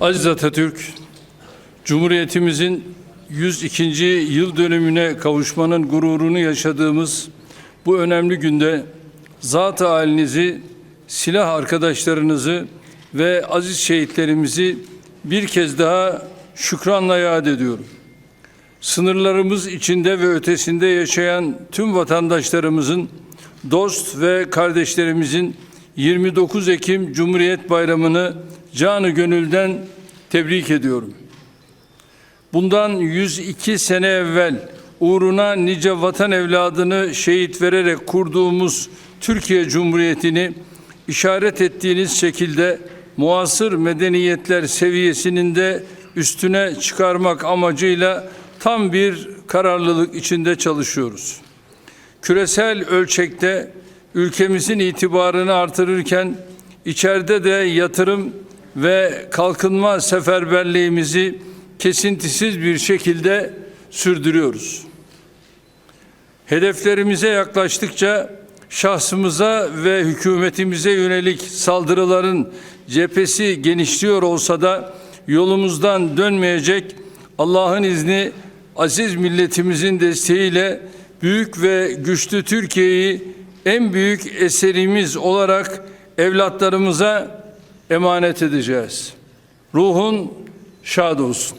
Aziz Atatürk, Cumhuriyetimizin 102. yıl dönümüne kavuşmanın gururunu yaşadığımız bu önemli günde zat-ı halinizi, silah arkadaşlarınızı ve aziz şehitlerimizi bir kez daha şükranla yad ediyorum. Sınırlarımız içinde ve ötesinde yaşayan tüm vatandaşlarımızın, dost ve kardeşlerimizin 29 Ekim Cumhuriyet Bayramı'nı canı gönülden tebrik ediyorum. Bundan 102 sene evvel uğruna nice vatan evladını şehit vererek kurduğumuz Türkiye Cumhuriyeti'ni işaret ettiğiniz şekilde muasır medeniyetler seviyesinin de üstüne çıkarmak amacıyla tam bir kararlılık içinde çalışıyoruz. Küresel ölçekte ülkemizin itibarını artırırken içeride de yatırım ve kalkınma seferberliğimizi kesintisiz bir şekilde sürdürüyoruz. Hedeflerimize yaklaştıkça şahsımıza ve hükümetimize yönelik saldırıların cephesi genişliyor olsa da yolumuzdan dönmeyecek Allah'ın izni aziz milletimizin desteğiyle büyük ve güçlü Türkiye'yi en büyük eserimiz olarak evlatlarımıza emanet edeceğiz. Ruhun şad olsun.